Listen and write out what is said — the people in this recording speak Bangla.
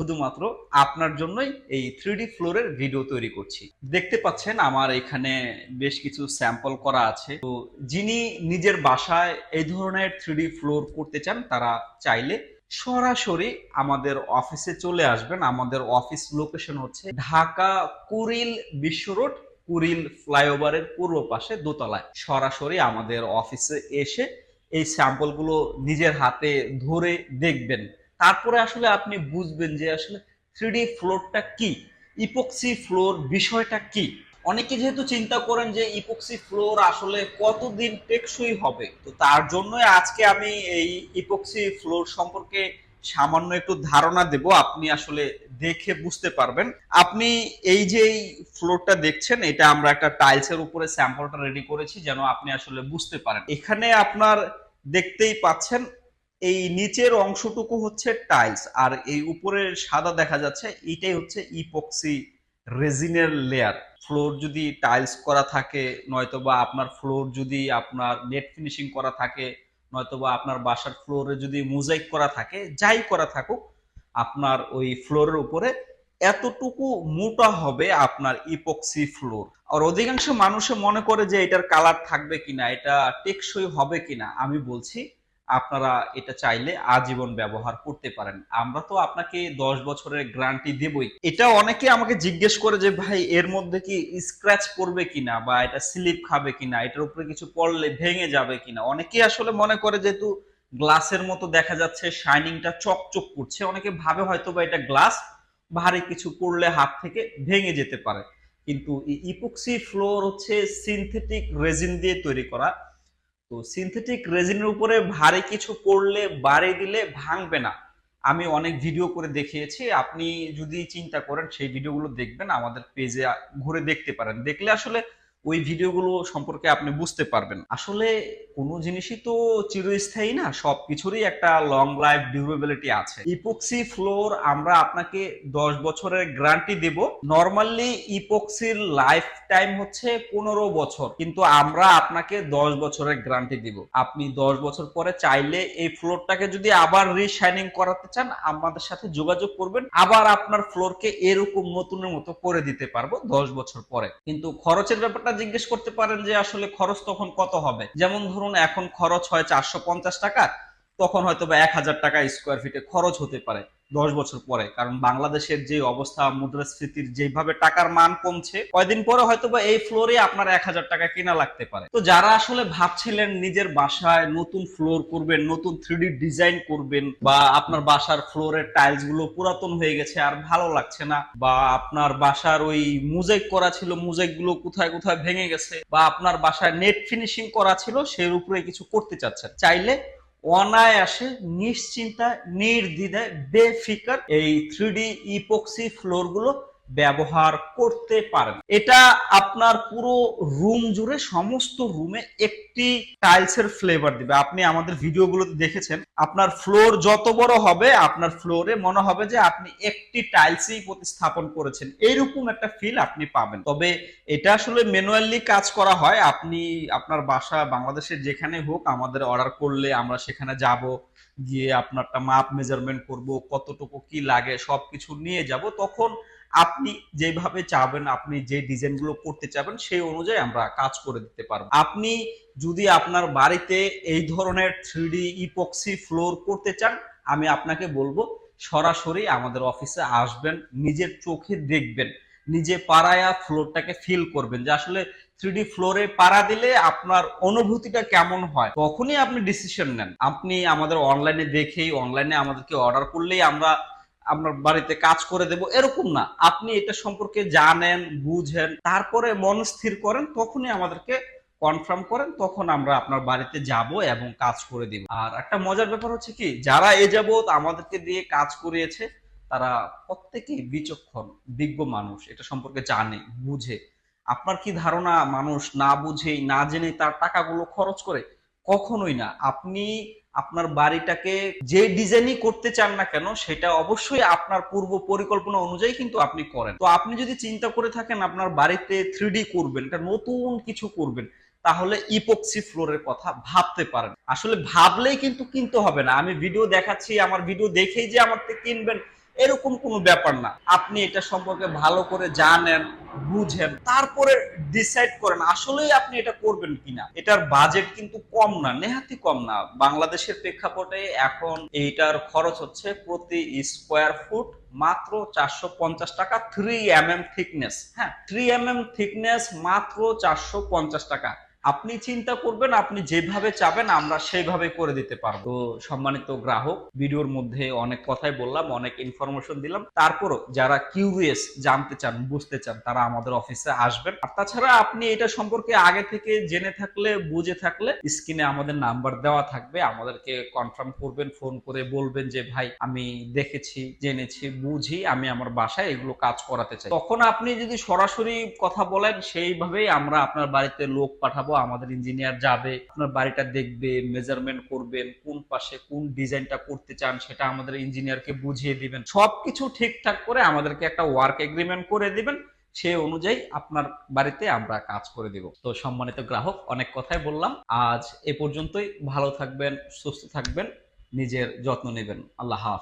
শুধুমাত্র আপনার জন্যই এই থ্রি ফ্লোরের ভিডিও তৈরি করছি। দেখতে পাচ্ছেন আমার এখানে বেশ কিছু স্যাম্পল করা আছে। তো যিনি নিজের বাসায় এই ধরনের থ্রি ফ্লোর করতে চান, তারা চাইলে সরাসরি আমাদের অফিসে চলে আসবেন। আমাদের অফিস লোকেশন হচ্ছে ঢাকা কুরিল বিশ্ব রোড, কুরিল ফ্লাইওভারের পূর্ব পাশে দোতলায়। সরাসরি আমাদের অফিসে এসে এই স্যাম্পলগুলো নিজের হাতে ধরে দেখবেন। তারপরে আসলে আপনি বুঝবেন যে আসলে থ্রি ফ্লোরটা কি ইপক্সি ফ্লোর বিষয়টা কি। অনেকে যেহেতু চিন্তা করেন যে ইপক্সি ফ্লোর আসলে কতদিন টেকসই হবে, তো তার জন্য আজকে আমি এই ইপক্সি ফ্লোর সম্পর্কে সামান্য একটু ধারণা দেব, আপনি আসলে দেখে বুঝতে পারবেন। আপনি এই যে ফ্লোরটা দেখছেন, এটা আমরা একটা টাইলসের উপরে স্যাম্পলটা রেডি করেছি, যেন আপনি আসলে বুঝতে পারেন। এখানে আপনার দেখতেই পাচ্ছেন এই নিচের অংশটুকু হচ্ছে টাইলস আর এই উপরের সাদা দেখা যাচ্ছে, এটাই হচ্ছে ইপক্সি রেজিনের লেয়ার ফ্লোর যদি টাইলস করা থাকে, নয়তোবা আপনার ফ্লোর যদি আপনার নেট ফিনিশিং করা থাকে, নয়তোবা আপনার বাসার ফ্লোরে যদি মোজাইক করা থাকে, যাই করা থাকুক, আপনার ওই ফ্লোরের উপরে এতটুকু মোটা হবে আপনার ইপক্সি ফ্লোর আর অধিকাংশ মানুষে মনে করে যে এটার কালার থাকবে কিনা, এটা টেকসই হবে কিনা, আমি বলছি আপনারা এটা চাইলে আজীবন ব্যবহার করতে পারেন। আমরা তো আপনাকে দশ বছরের গ্যারান্টি দেবই। এটা অনেকে আমাকে জিজ্ঞেস করে যে, ভাই, এর মধ্যে কি স্ক্র্যাচ পড়বে কিনা বা এটা স্লিপ খাবে কিনা? এটার উপরে কিছু পড়লে ভেঙে যাবে কিনা? অনেকে আসলে মনে করে যেহেতু গ্লাসের মতো দেখা যাচ্ছে শাইনিংটা চকচক করছে, অনেকে ভাবে হয়তো বা এটা গ্লাস ভারী কিছু পড়লে হাত থেকে ভেঙে যেতে পারে। কিন্তু ইপক্সি ফ্লোর হচ্ছে সিনথেটিক রেজিন দিয়ে তৈরি করা। তো সিনথেটিক রেজিনের উপরে ভারী কিছু পড়লে বাড়ি দিলে ভাঙবে না। আমি অনেক ভিডিও করে দেখিয়েছি, আপনি যদি চিন্তা করেন, সেই ভিডিওগুলো দেখবেন, আমাদের পেজে ঘুরে দেখতে পারেন। দেখলে আসলে ওই ভিডিওগুলো সম্পর্কে আপনি বুঝতে পারবেন। আসলে কোনো জিনিসই তো চিরস্থায়ী না, সবকিছুরই একটা লং লাইফ ডিউরেবিলিটি আছে। ইপক্সি ফ্লোর আমরা আপনাকে দশ বছরের গ্যারান্টি দেব। নর্মালি ইপক্সির লাইফ টাইম হচ্ছে পনেরো বছর, কিন্তু আমরা আপনাকে দশ বছরের গ্যারান্টি দিব। আপনি দশ বছর পরে চাইলে এই ফ্লোরটাকে যদি আবার রিশাইনিং করাতে চান, আমাদের সাথে যোগাযোগ করবেন। আবার আপনার ফ্লোরকে এরকম নতুনের মতো করে দিতে পারব দশ বছর পরে। কিন্তু খরচের ব্যাপারটা জিজ্ঞেস করতে পারেন যে আসলে খরচ তখন কত হবে? যেমন এখন খরচ হয় চারশো পঞ্চাশ টাকা তখন হয়তো বা এক হাজার টাকা স্কোয়ার ফিটে খরচ হতে পারে দশ বছর পরে। কারণ বাংলাদেশের যে অবস্থা, মুদ্রাস্ফীতির যেভাবে টাকার মান কমছে, কয়দিন পরে হয়তো বা এই ফ্লোরে আপনার এক হাজার টাকা কেনা লাগতে পারে। তো যারা আসলে ভাবছিলেন নিজের বাসায় নতুন ফ্লোর করবেন, নতুন থ্রি ডিজাইন করবেন বা আপনার বাসার ফ্লোরের টাইলসগুলো পুরাতন হয়ে গেছে আর ভালো লাগছে না, বা আপনার বাসার ওই মুজাইক করা ছিল মুজাইকগুলো কোথায় কোথায় ভেঙে গেছে, বা আপনার বাসায় নেট ফিনিশিং করা ছিল, সের উপরে কিছু করতে চাচ্ছেন, চাইলে অনায়াসে নিশ্চিন্তা নির্দ্বিধায় বেফিকার এই থ্রি ইপক্সি ফ্লোরগুলো ব্যবহার করতে পারেন। এটা আপনার পুরো রুম জুড়ে সমস্ত রুমে একটি টাইলসের ফ্লেভার দিবে। আপনি আমাদের ভিডিওগুলোতে দেখেছেন, আপনার ফ্লোর যত বড় হবে, আপনার ফ্লোরে মনে হবে যে আপনি একটি টাইলসই প্রতিস্থাপন করেছেন। এইরকম একটা ফিল আপনি পাবেন। তবে এটা আসলে ম্যানুয়ালি কাজ করা হয়। আপনি আপনার বাসা বাংলাদেশের যেখানে হোক, আমাদের অর্ডার করলে আমরা সেখানে যাব, গিয়ে আপনারটা মাপ মেজারমেন্ট করব, কতটুকু কি লাগে সবকিছু নিয়ে যাব। তখন আপনি যেভাবে চাবেন, আপনি যে ডিজাইনগুলো করতে চাবেন, সেই অনুযায়ী আমরা কাজ করে দিতে পারব। আপনি যদি আপনার বাড়িতে এই ধরনের থ্রি ইপক্সি ফ্লোর করতে চান, আমি আপনাকে বলব, সরাসরি আমাদের অফিসে আসবেন, নিজের চোখে দেখবেন, নিজে পাড়ায়া ফ্লোরটাকে ফিল করবেন যে আসলে থ্রি ফ্লোরে পাড়া দিলে আপনার অনুভূতিটা কেমন হয়? তখনই আপনি ডিসিশন নেন। আপনি আমাদের অনলাইনে দেখেই অনলাইনে আমাদেরকে অর্ডার করলেই আমরা আপনার বাড়িতে কাজ করে দেব, এরকম না। আপনি এটা সম্পর্কে জানেন, বুঝেন, তারপরে মন স্থির করেন, তখনই আমাদেরকে কনফার্ম করেন, তখন আমরা আপনার বাড়িতে যাব এবং কাজ করে দিব। আর একটা মজার ব্যাপার হচ্ছে কি, যারা এ যাবৎ আমাদেরকে দিয়ে কাজ করিয়েছে, তারা প্রত্যেকেই বিচক্ষণ, বিজ্ঞ মানুষ, এটা সম্পর্কে জানে, বুঝে। আপনার কি ধারণা? মানুষ না বুঝেই, না জেনে তার টাকাগুলো খরচ করে? কখনোই না। আপনি আপনার বাড়িটাকে যে ডিজাইনই করতে চান না কেন, সেটা অবশ্যই আপনার পূর্ব পরিকল্পনা অনুযায়ী কিন্তু আপনি করেন। তো আপনি যদি চিন্তা করে থাকেন আপনার বাড়িতে থ্রি করবেন, এটা নতুন কিছু করবেন, তাহলে ইপক্সি ফ্লোরের কথা ভাবতে পারেন। আসলে ভাবলেই কিন্তু কিনতে হবে না। আমি ভিডিও দেখাচ্ছি, আমার ভিডিও দেখেই যে আমার থেকে কিনবেন এরকম কোনো ব্যাপার না। আপনি এটা সম্পর্কে ভালো করে জানেন, বুঝেন, তারপরে ডিসাইড করেন আসলেই আপনি এটা করবেন কিনা। এটার বাজেট কিন্তু কম না নেহাতি কম না। বাংলাদেশের প্রেক্ষাপটে এখন এইটার খরচ হচ্ছে প্রতি স্কোয়ার ফুট মাত্র চারশো পঞ্চাশ টাকা থ্রি এম এম থিকনেস হ্যাঁ? থ্রি এম এম থিকনেস মাত্র চারশো পঞ্চাশ টাকা। আপনি চিন্তা করবেন, আপনি যেভাবে চাবেন, আমরা সেইভাবে করে দিতে পারব। সম্মানিত গ্রাহক, ভিডিওর মধ্যে অনেক কথাই বললাম, অনেক ইনফরমেশন দিলাম। তারপরও যারা কিউরিয়াস জানতে চান, বুঝতে চান, তারা আমাদের অফিসে আসবেন। আর তাছাড়া আপনি এটা সম্পর্কে আগে থেকে জেনে থাকলে, বুঝে থাকলে স্ক্রিনে আমাদের নাম্বার দেওয়া থাকবে। আমাদেরকে কনফার্ম করবেন ফোন করে বলবেন যে, ভাই, আমি দেখেছি, জেনেছি, বুঝি, আমি আমার বাসায় এগুলো কাজ করাতে চাই। তখন আপনি যদি সরাসরি কথা বলেন, সেইভাবেই আমরা আপনার বাড়িতে লোক পাঠাবো। আমাদের ইঞ্জিনিয়ার যাবে, আপনার বাড়িটা দেখবে মেজারমেন্ট করবেন, কোন পাশে কোন ডিজাইনটা করতে চান সেটা আমাদের ইঞ্জিনিয়ারকে বুঝিয়ে দিবেন। সবকিছু ঠিকঠাক করে আমাদেরকে একটা ওয়ার্ক এগ্রিমেন্ট করে দিবেন, সে অনুযায়ী আপনার বাড়িতে আমরা কাজ করে দিব। তো সম্মানিত গ্রাহক, অনেক কথাই বললাম। আজ এ পর্যন্তই। ভালো থাকবেন, সুস্থ থাকবেন, নিজের যত্ন নেবেন। আল্লাহ হাফ